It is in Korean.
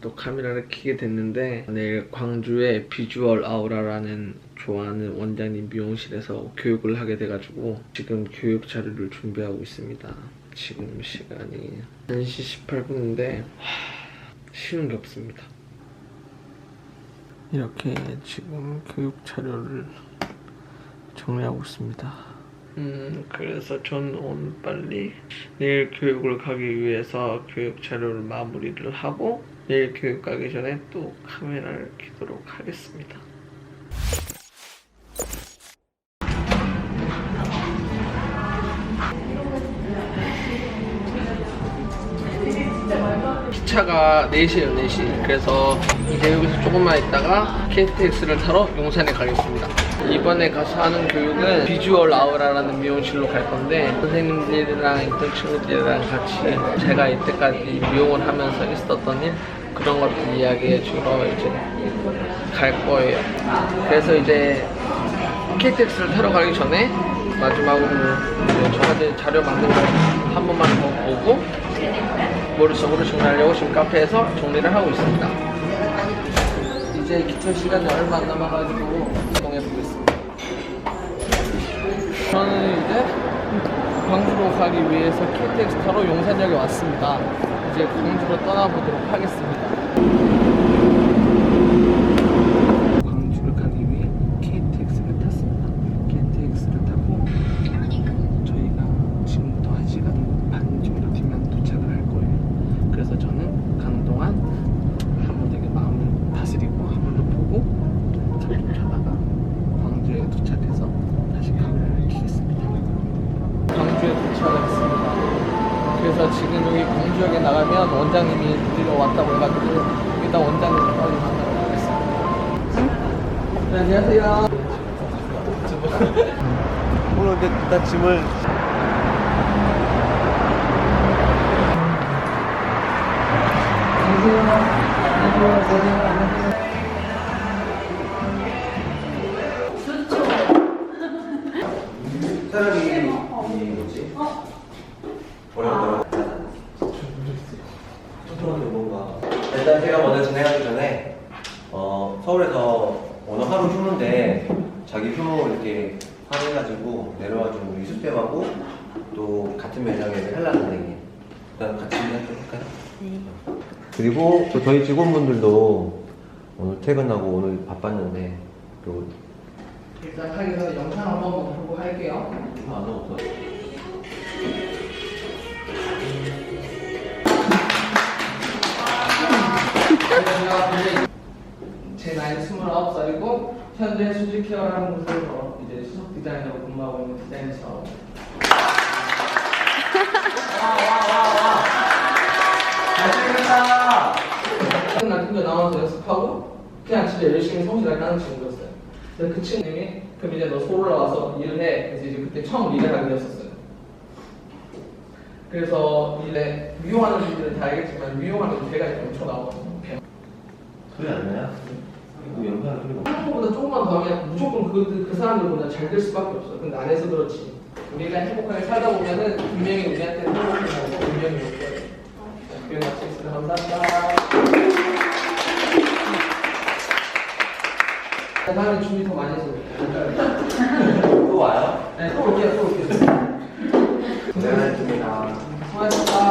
또 카메라를 켜게 됐는데 내일 광주의 비주얼 아우라라는 좋아하는 원장님 미용실에서 교육을 하게 돼가지고 지금 교육 자료를 준비하고 있습니다. 지금 시간이 1시 18분인데 쉬운 게 없습니다. 이렇게 지금 교육 자료를 정리하고 있습니다. 음, 그래서 전 오늘 빨리 내일 교육을 가기 위해서 교육 자료를 마무리를 하고 내일 교육 가기 전에 또 카메라를 켜도록 하겠습니다. 기차가 4시에요, 4시. 그래서 이제 여기서 조금만 있다가 KTX를 타러 용산에 가겠습니다. 이번에 가서 하는 교육은 비주얼 아우라라는 미용실로 갈 건데 선생님들이랑 있던 친구들이랑 같이 제가 이때까지 미용을 하면서 있었던 일 그런 것들 이야기해 주러 이제 갈 거예요. 그래서 이제 KTX를 타러 가기 전에 마지막으로 저한테 자료 만든 거 한 번만 더 보고 머릿속으로 정리하려고 지금 카페에서 정리를 하고 있습니다. 이제 기초 시간이 얼마 안 남아가지고 이동해 보겠습니다. 저는 이제 광주로 가기 위해서 KTX 타러 용산역에 왔습니다. 이제 광주로 떠나보도록 하겠습니다. 광주를 가기 위해 KTX를 탔습니다. KTX를 타고 저희가 지금부터 1시간 반 정도 뒤면 도착을 할 거예요. 그래서 저는 가는 동안 한번 되게 마음을 다스리고 한 번 더 보고 잠좀 자다가 광주에 도착해서 다시 카메라를 켜겠습니다. 광주에 도착을 했습니다. 그래서 지금 여기 광주역에 나가면 원장님이 드디어 왔다고 해가지고 일단 원장님을 빨리 만나러 가겠습니다. 네, 안녕하세요. 오늘 근데 일단 짐을 사람이 자기 휴무 이렇게 확인해가지고 내려와준 우리 수쌤하고 또 같은 매장에 헬라 선생님 일단 같이 인사좀 할까요? 그리고 또 저희 직원분들도 오늘 퇴근하고 오늘 바빴는데 또 일단 하기 전에 영상 한번 보고 할게요. 안 없어. 제 나이는 29살이고 현재 수지케어라는 곳에서 이제 수석 디자이너로 근무하고 있는 디자이너죠. 와와와와 잘생겼다. 맨날 학교 나와서 연습하고 그냥 진짜 열심히 성실하게 하는 친구였어요. 그래서 그 친구님이 그럼 이제 너 서울 올라와서 일을 해. 그래서 이제 그때 처음 하게 되었었어요. 그래서 일에 미용하는 분들은 다 알겠지만 미용하는 개가 이렇게 엄청 나오거든요. 안 나요? 이거 영상 소리가 하는 것보다 조금만 더 하면 무조건 그, 그 사람들보다 잘 될 수밖에 없어요. 근데 안 해서 그렇지. 우리가 행복하게 살다 보면은 분명히 우리한테 행복해지고 분명히 올 거예요. 자, 교육 마치겠습니다. 감사합니다. 다음에 준비 더 많이 해서. 또 와요? 네, 또 올게요. 또 올게요. 고생하셨습니다. 수고하셨습니다.